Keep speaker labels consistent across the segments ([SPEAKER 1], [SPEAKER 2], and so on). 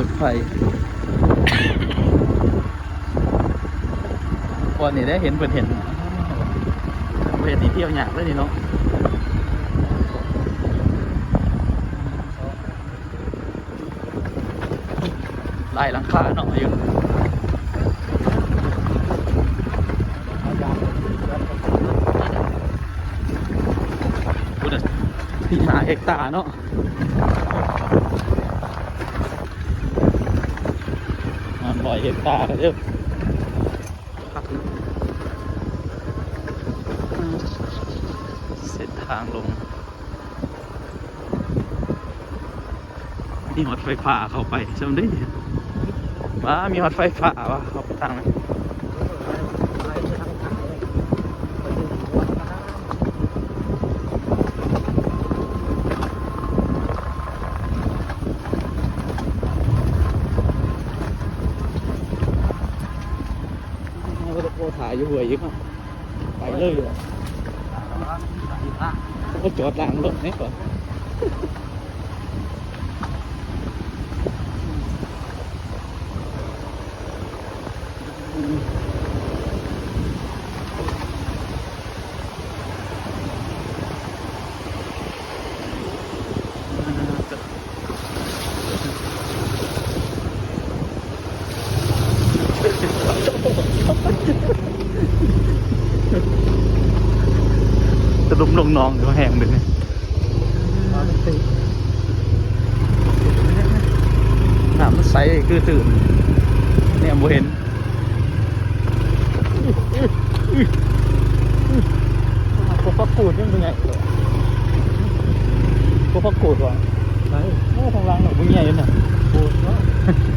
[SPEAKER 1] จุดไฟวันนี้ได้เห็นเพิ่นเห็นเพิ่นนี่เที่ยวหยากเลยนี่เนาะไล่หลังคาเนาะอยู่พูดที่หาเฮกตาเนาะ มันลอยเฮกตาร์เด้อครับเส้นทางลงมีหอดไฟฟ้าเข้าไปจำได้ว่ามีหอดไฟฟ้าวะเข้าไปทางนั้น ถ่ายอยู่หวยยิ่งอะไปเลยอะก็จอดหลังรถนี่ก่อน ลุมลงนองอยู่แห้งเลยเนี่ยน้ำมันใสคือตื่น เนี่ยโมเห็นพวกพักกูดนี่เป็นไงพวกพักกูดวะ
[SPEAKER 2] ไหน
[SPEAKER 1] โอ้ทางล่างหนูเป็นไงเนี่ย
[SPEAKER 2] ปูดเนาะ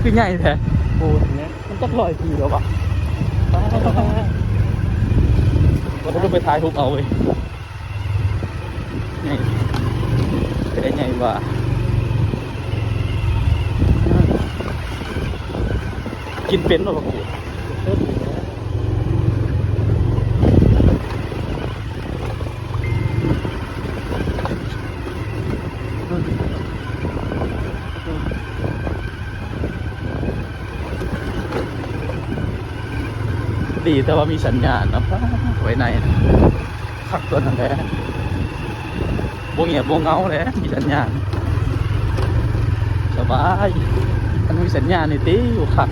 [SPEAKER 1] คือใหญ่แท้
[SPEAKER 2] ปูดเนี่ย
[SPEAKER 1] มันจะลอยทีแล้วปะเราต้องไปถ่ายทุบเอาเว้ย ไงเป็นไงวะกินเป็นหรอปะกูดีแต่ว่ามีสัญญาณนะไว้ในขักตัวนั้นแหละ วงเงียบวงเงาเลยมีสัญญาณสบายมันมีสัญญาณนี่ตีอยู่ขัก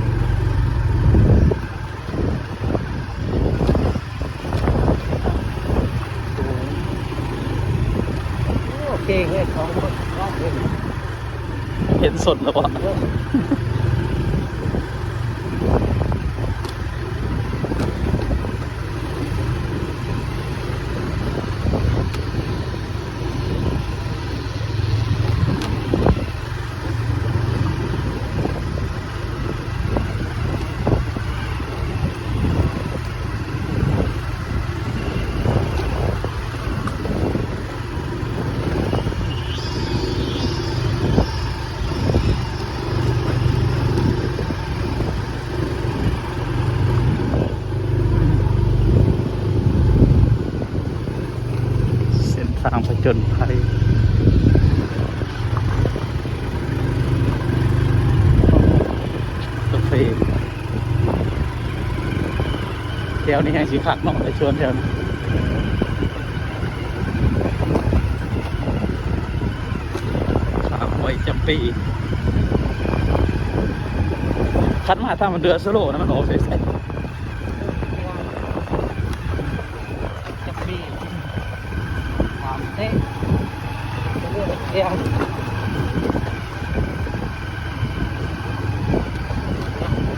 [SPEAKER 2] โอเคเลยสองคนรอบเลย
[SPEAKER 1] เห็นสดแล้วปะางผจญภัยกาแฟแถวนี้แห่งสีขักเนาะในชวนแถวนี้ขามไว้จำปีคันมาถ้ามันเดือดสโลนะมันโอ้ใส่ใส่
[SPEAKER 2] จะปี ความเต้เรื่องเสียง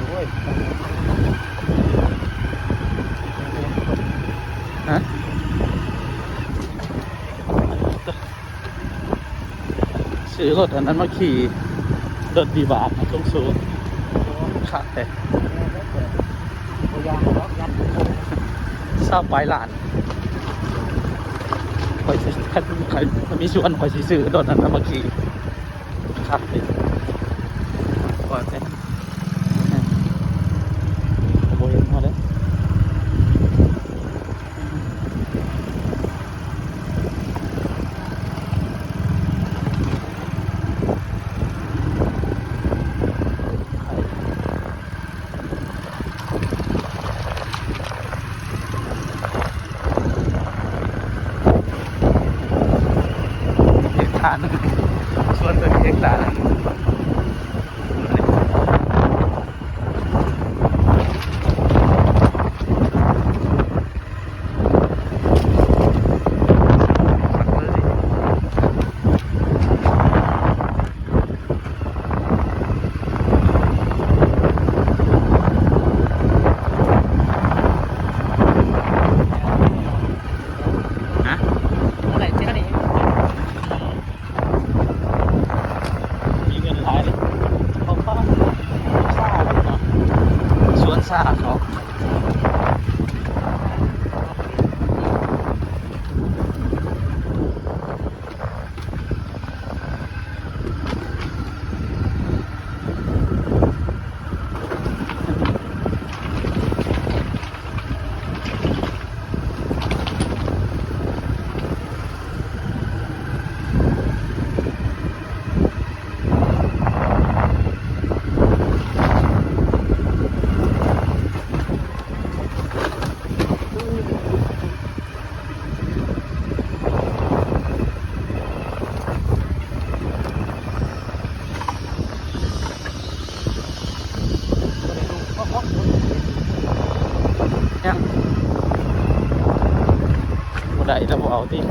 [SPEAKER 2] โอ้ย
[SPEAKER 1] ฮะซื้อรถอันนั้นมาขี่รถดีบาทตรงสูงขาดแต่
[SPEAKER 2] ตัวยางล็อกยัด
[SPEAKER 1] เศร้าปลายหลาน คอยสิคันใครมีชวนคอยสิซื้อตอนนั้นมาขี่ขาดเลยก่อนเนี่ย आनंद स्वतः एक आनंद ซ่าเขา
[SPEAKER 3] 不好定